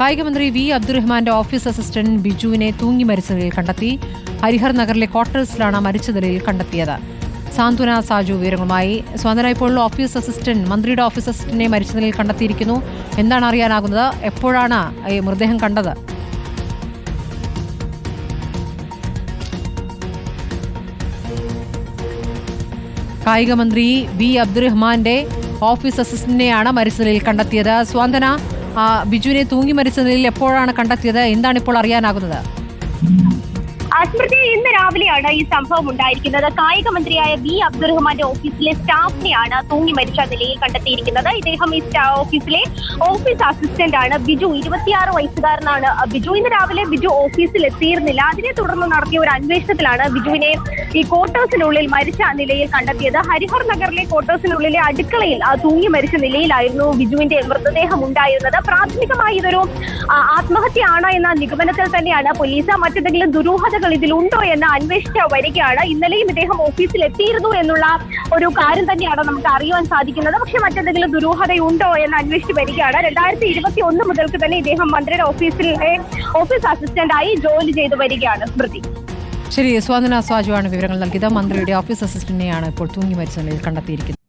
കായികമന്ത്രി V അബ്ദുറഹ്മാന്റെ office assistant ബിജുവിനെ തൂങ്ങി മരിച്ച നിലയിൽ കണ്ടെത്തി. ഹരിഹർ നഗറിലെ ക്വാർട്ടേഴ്സിലാണ് മരിച്ച നിലയിൽ കണ്ടെത്തിയത്. സാന്ത്വന സാജു വിവരങ്ങളുമായി. സ്വാതന ഓഫീസ് അസിസ്റ്റന്റ് മന്ത്രിയുടെ ഓഫീസ് അസിസ്റ്റന്റിനെ മരിച്ച നിലയിൽ കണ്ടെത്തിയിരിക്കുന്നു. എന്താണ് അറിയാനാകുന്നത്? എപ്പോഴാണ് ഈ മൃതദേഹം കണ്ടത്? കായിക മന്ത്രി വി അബ്ദുറഹ്മാന്റെ ഓഫീസ് അസിസ്റ്റന്റിനെയാണ് മരിച്ച നിലയിൽ കണ്ടെത്തിയത്. സ്വാന്തന ബിജുവിനെ തൂങ്ങി മരിച്ച നിലയിൽ എപ്പോഴാണ് കണ്ടെത്തിയത്? എന്താണ് ഇപ്പോൾ അറിയാനാകുന്നത്? സ്മൃതി ഇന്ന് രാവിലെയാണ് ഈ സംഭവം ഉണ്ടായിരിക്കുന്നത്. കായിക മന്ത്രിയായ വി അബ്ദുറഹ്മാന്റെ ഓഫീസിലെ സ്റ്റാഫിനെയാണ് തൂങ്ങി മരിച്ച നിലയിൽ കണ്ടെത്തിയിരിക്കുന്നത്. ഇദ്ദേഹം ഈ ഓഫീസിലെ ഓഫീസ് അസിസ്റ്റന്റ് ആണ്. ബിജു ഇരുപത്തിയാറ് വയസ്സുകാരനാണ്. ബിജു ഇന്ന് രാവിലെ ബിജു ഓഫീസിൽ എത്തിയിരുന്നില്ല. അതിനെ തുടർന്ന് നടത്തിയ ഒരു അന്വേഷണത്തിലാണ് ബിജുവിനെ ഈ ക്വാർട്ടേഴ്സിനുള്ളിൽ മരിച്ച നിലയിൽ കണ്ടെത്തിയത്. ഹരിഹർ നഗറിലെ ക്വാർട്ടേഴ്സിനുള്ളിലെ അടുക്കളയിൽ തൂങ്ങി മരിച്ച നിലയിലായിരുന്നു ബിജുവിന്റെ മൃതദേഹം ഉണ്ടായിരുന്നത്. പ്രാഥമികമായി ഇതൊരു ആത്മഹത്യയാണ് എന്ന നിഗമനത്തിൽ തന്നെയാണ് പോലീസ് മറ്റെന്തെങ്കിലും ദുരൂഹതകൾ ഇതിലുണ്ടോ എന്ന് അന്വേഷിച്ച വരികയാണ്. ഇന്നലെയും ഇദ്ദേഹം ഓഫീസിൽ എത്തിയിരുന്നു എന്നുള്ള ഒരു കാര്യം തന്നെയാണ് നമുക്ക് അറിയുവാൻ സാധിക്കുന്നത്. പക്ഷെ മറ്റെന്തെങ്കിലും ദുരൂഹതയുണ്ടോ എന്ന് അന്വേഷിച്ച് വരികയാണ്. രണ്ടായിരത്തി ഇരുപത്തി ഒന്ന് മുതൽക്ക് തന്നെ ഇദ്ദേഹം മന്ത്രിയുടെ ഓഫീസിലെ ഓഫീസ് അസിസ്റ്റന്റ് ആയി ജോലി ചെയ്തു വരികയാണ് സ്മൃതി. ശരി സ്വാതന സ്വാജുവാണ് വിവരങ്ങൾ നൽകിയത്. മന്ത്രിയുടെ ഓഫീസ് അസിസ്റ്റന്റിനെയാണ് ഇപ്പോൾ തൂങ്ങി മരിച്ച നിലയിൽ കണ്ടെത്തിയിരിക്കുന്നത്.